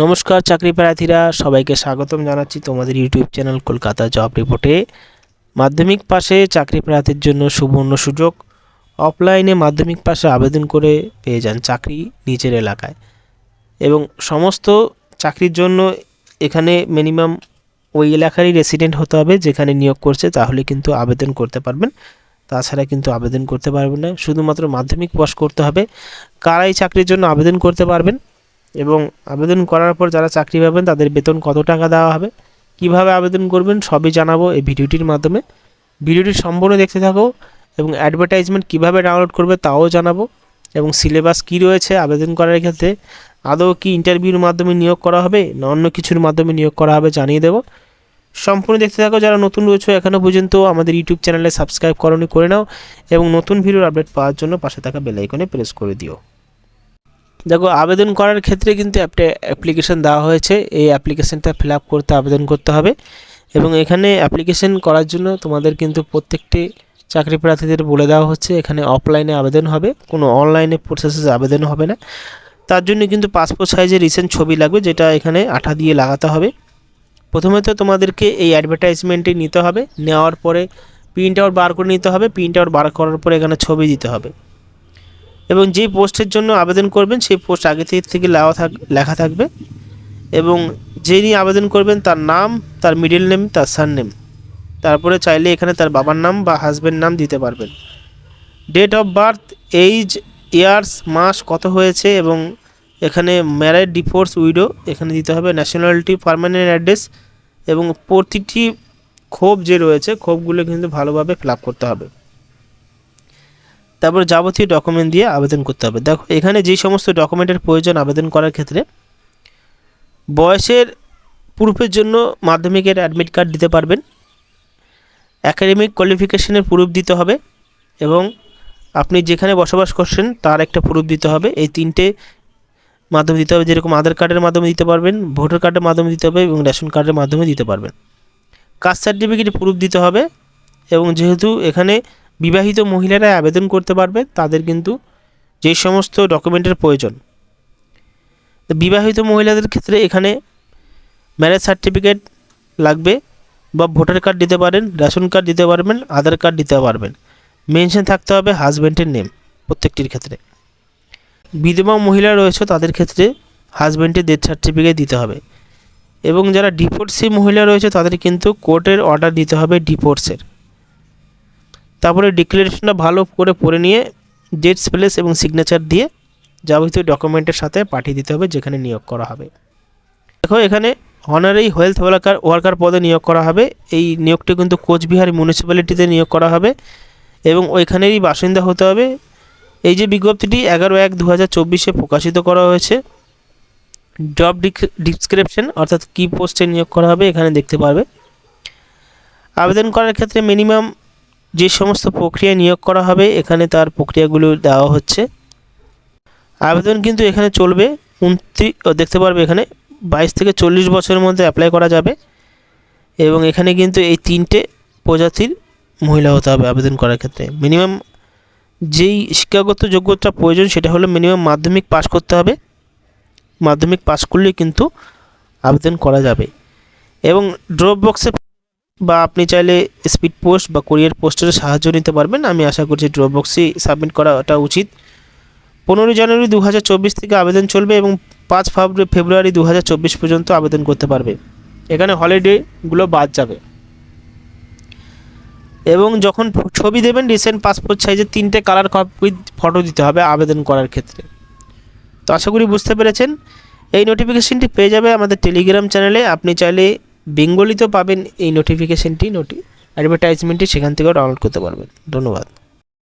নমস্কার, চাকরি প্রার্থীরা, সবাইকে স্বাগতম জানাচ্ছি তোমাদের ইউটিউব চ্যানেল কলকাতা জব রিপোর্টে। মাধ্যমিক পাশে চাকরি প্রার্থীর জন্য সুবর্ণ সুযোগ। অফলাইনে মাধ্যমিক পাশে আবেদন করে পেয়ে যান চাকরি নিজের এলাকায়। এবং সমস্ত চাকরির জন্য এখানে মিনিমাম ওই এলাকারই রেসিডেন্ট হতে হবে, যেখানে নিয়োগ করছে, তাহলে কিন্তু আবেদন করতে পারবেন। তাছাড়া কিন্তু আবেদন করতে পারবেন না। শুধুমাত্র মাধ্যমিক পাস করতে হবে। কারাই চাকরির জন্য আবেদন করতে পারবেন। এবং আবেদন করার পর যারা চাকরি পাবেন, তাদের বেতন কত টাকা দেওয়া হবে? কীভাবে আবেদন করবেন সবই জানাব এই ভিডিওটির মাধ্যমে। ভিডিওটি সম্পূর্ণ দেখতে থাকো এবং অ্যাডভার্টাইজমেন্ট কীভাবে ডাউনলোড করবে তাও জানাব এবং সিলেবাস কী রয়েছে আবেদন করার ক্ষেত্রে, আদৌ কি ইন্টারভিউর মাধ্যমে নিয়োগ করা হবে, না অন্য কিছুর মাধ্যমে নিয়োগ করা হবে জানিয়ে দেবো। সম্পূর্ণ দেখতে থাকো, যারা নতুন রয়েছে এখনও পর্যন্ত আমাদের ইউটিউব চ্যানেলে সাবস্ক্রাইব করনি, করে নাও এবং নতুন ভিডিওর আপডেট পাওয়ার জন্য পাশে থাকা বেলাইকনে প্রেস করে দিও। দেখো, আবেদন করার ক্ষেত্রে কিন্তু একটা অ্যাপ্লিকেশন দেওয়া হয়েছে। এই অ্যাপ্লিকেশনটা ফিল করতে আবেদন করতে হবে। এবং এখানে অ্যাপ্লিকেশন করার জন্য তোমাদের কিন্তু প্রত্যেকটি চাকরি প্রার্থীদের বলে দেওয়া হচ্ছে, এখানে অফলাইনে আবেদন হবে। কোনো অনলাইনে প্রসেসে আবেদন হবে না। তার জন্য কিন্তু পাসপোর্ট সাইজের রিসেন্ট ছবি লাগবে, যেটা এখানে আঠা দিয়ে লাগাতে হবে। প্রথমে তো তোমাদেরকে এই অ্যাডভার্টাইজমেন্টটি নিতে হবে। নেওয়ার পরে প্রিন্ট আউট বার করে নিতে হবে। প্রিন্ট আউট বার করার পরে এখানে ছবি দিতে হবে। এবং যে পোস্টের জন্য আবেদন করবেন, সেই পোস্ট আগে থেকে থেকে লেওয়া থাক, লেখা থাকবে। এবং যিনি আবেদন করবেন, তার নাম, তার মিডল নেম তার সার নেম তারপরে চাইলে এখানে তার বাবার নাম বা হাজব্যান্ড নাম দিতে পারবেন। Date of birth age years মাস কত হয়েছে এবং এখানে ম্যারেড ডিফোর্স উইডো এখানে দিতে হবে। ন্যাশনালিটি পারমানেন্ট অ্যাড্রেস এবং প্রতিটি ক্ষোভ যে রয়েছে, ক্ষোভগুলো কিন্তু ভালোভাবে ফিল করতে হবে। তারপর যাবতীয় ডকুমেন্ট দিয়ে আবেদন করতে হবে। দেখো, এখানে যে সমস্ত ডকুমেন্টের প্রয়োজন আবেদন করার ক্ষেত্রে, বয়সের প্রুফের জন্য মাধ্যমিকের অ্যাডমিট কার্ড দিতে পারবেন। অ্যাকাডেমিক কোয়ালিফিকেশনের প্রুফ দিতে হবে এবং আপনি যেখানে বসবাস করছেন তার একটা প্রুফ দিতে হবে। এই তিনটে মাধ্যমে দিতে হবে। যেরকম আধার কার্ডের মাধ্যমে দিতে পারবেন, ভোটার কার্ডের মাধ্যমে দিতে হবে এবং রেশন কার্ডের মাধ্যমে দিতে পারবেন। কাস্ট সার্টিফিকেট প্রুফ দিতে হবে এবং যেহেতু এখানে বিবাহিত মহিলারা আবেদন করতে পারবে, তাদের কিন্তু যে সমস্ত ডকুমেন্টের প্রয়োজন। বিবাহিত মহিলাদের ক্ষেত্রে এখানে ম্যারেজ সার্টিফিকেট লাগবে বা ভোটার কার্ড দিতে পারেন, রেশন কার্ড দিতে পারবেন, আধার কার্ড দিতে পারবেন। মেনশন থাকতে হবে হাজব্যান্ডের নেম প্রত্যেকটির ক্ষেত্রে। বিধবা মহিলা রয়েছে, তাদের ক্ষেত্রে হাজব্যান্ডের ডেথ সার্টিফিকেট দিতে হবে। এবং যারা ডিপোর্সি মহিলা রয়েছে, তাদের কিন্তু কোর্টের অর্ডার দিতে হবে ডিপোর্সের তারপরে ডিক্লারেশনটা ভালো করে পড়ে নিয়ে ডেটস প্লেস এবং সিগনেচার দিয়ে যাবতীয় ডকুমেন্টের সাথে পাঠিয়ে দিতে হবে যেখানে নিয়োগ করা হবে। দেখো এখানে অনারেই হেলথ ওয়ার্কার ওয়ার্কার পদে নিয়োগ করা হবে। এই নিয়োগটি কিন্তু কোচবিহার মিউনিসিপ্যালিটিতে নিয়োগ করা হবে এবং ওইখানেরই বাসিন্দা হতে হবে। এই যে বিজ্ঞপ্তিটি এগারো এক দু হাজার চব্বিশে প্রকাশিত করা হয়েছে। জব ডিসক্রিপশন অর্থাৎ কী পোস্টে নিয়োগ করা হবে এখানে দেখতে পারবে। আবেদন করার ক্ষেত্রে মিনিমাম যে সমস্ত প্রক্রিয়া নিয়োগ করা হবে, এখানে তার প্রক্রিয়াগুলো দেওয়া হচ্ছে। আবেদন কিন্তু এখানে চলবে। উনত্রিশ দেখতে পারবে এখানে বাইশ থেকে চল্লিশ বছরের মধ্যে অ্যাপ্লাই করা যাবে এবং এখানে কিন্তু এই তিনটে প্রজাতির মহিলা হতে হবে আবেদন করার ক্ষেত্রে। মিনিমাম যেই শিক্ষাগত যোগ্যতা প্রয়োজন, সেটা হলো মিনিমাম মাধ্যমিক পাস করতে হবে। মাধ্যমিক পাস করলেই কিন্তু আবেদন করা যাবে। এবং ড্রপ বক্সে বা আপনি চাইলে স্পিড পোস্ট বা কোরিয়ার পোস্টের সাহায্য নিতে পারবেন। আমি আশা করছি ড্রপ বক্সেই সাবমিট করাটা উচিত। পনেরোই জানুয়ারি দু হাজার চব্বিশ থেকে আবেদন চলবে এবং পাঁচ ফেব্রুয়ারি দু হাজার চব্বিশ পর্যন্ত আবেদন করতে পারবে। এখানে হলিডেগুলো বাদ যাবে। এবং যখন ছবি দেবেন রিসেন্ট পাসপোর্ট সাইজের তিনটে কালার কপি ফটো দিতে হবে আবেদন করার ক্ষেত্রে। তো আশা করি বুঝতে পেরেছেন। এই নোটিফিকেশনটি পেয়ে যাবে আমাদের টেলিগ্রাম চ্যানেলে আপনি চাইলে বেঙ্গলিতেও পাবেন এই নোটিফিকেশানটি নোটি অ্যাডভার্টাইজমেন্টটি সেখান থেকেও ডাউনলোড করতে পারবেন। ধন্যবাদ।